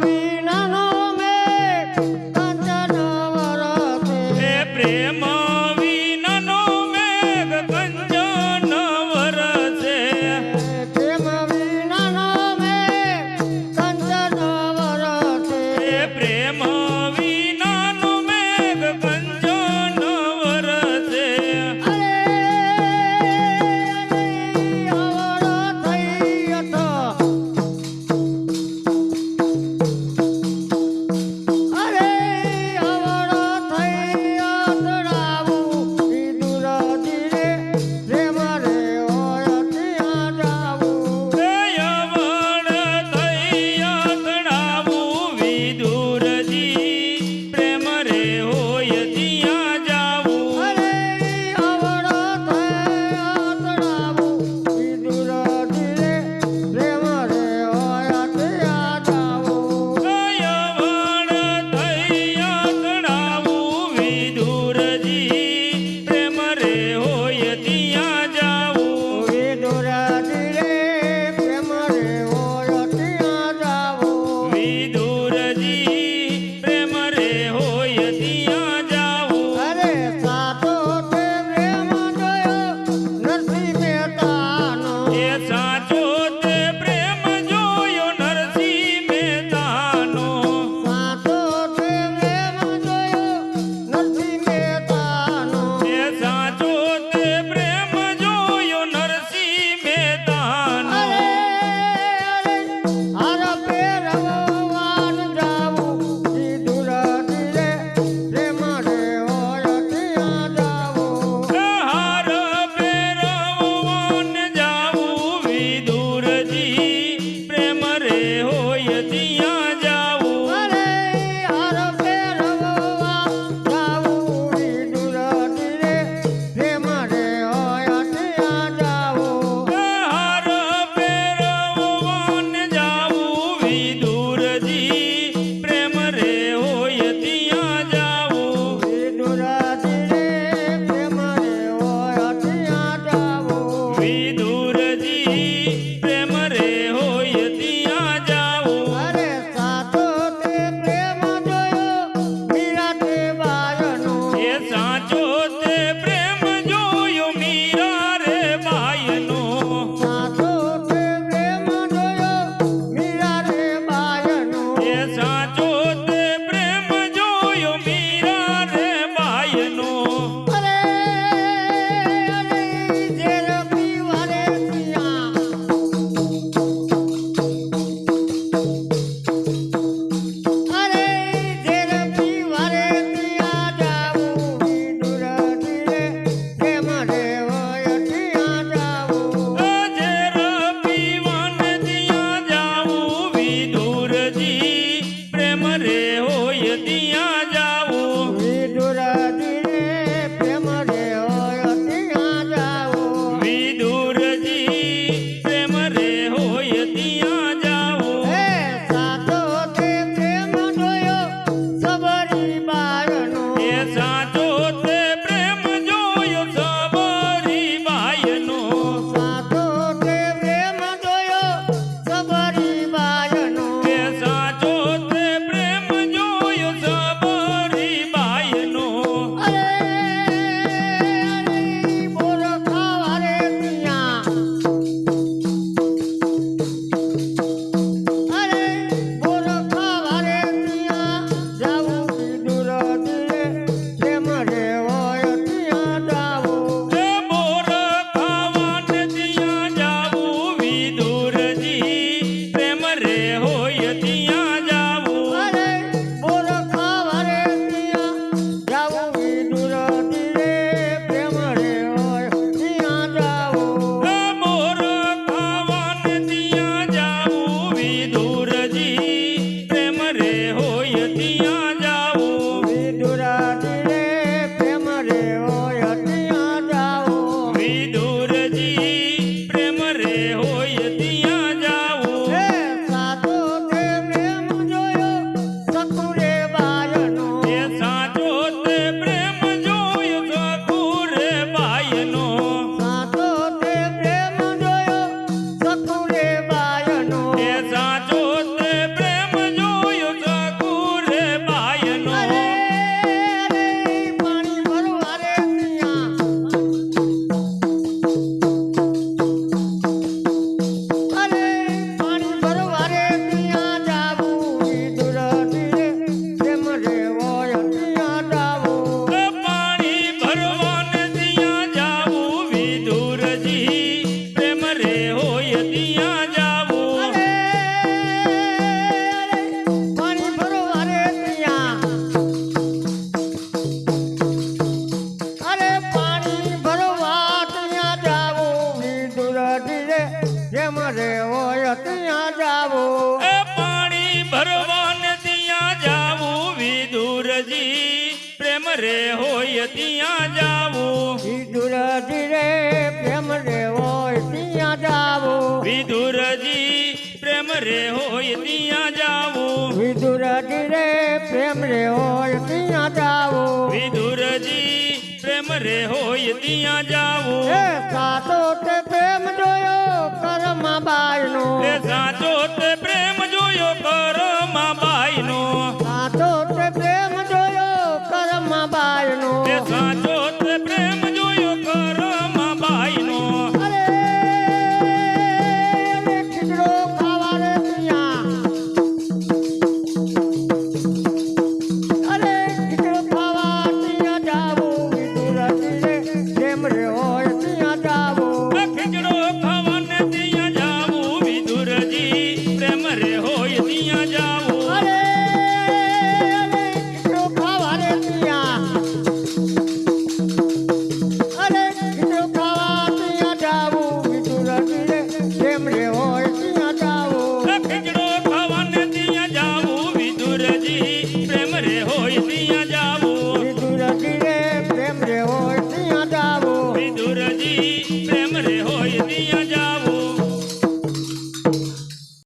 Mommy. Oh. માં રેવો ત્યાં જાવું. પાણી ભરવાને ત્યાં જાવું વિદુરજી. પ્રેમ રે હોય ત્યાં જાવું. વિદુરજી રે પ્રેમ રે હોય ત્યાં જાવું. વિદુરજી પ્રેમ રે હોય ત્યાં જાવું. વિદુરજી રે પ્રેમ રે હોય પ્રેમ રે હોય ત્યાં એ સાચો તે પ્રેમ જોયો કર્મ બાયનો એ સાચો તે પ્રેમ જોયો કરમાં બાઈનો સાચો તે પ્રેમ જોયો કર્મ બાયનો એ સાચો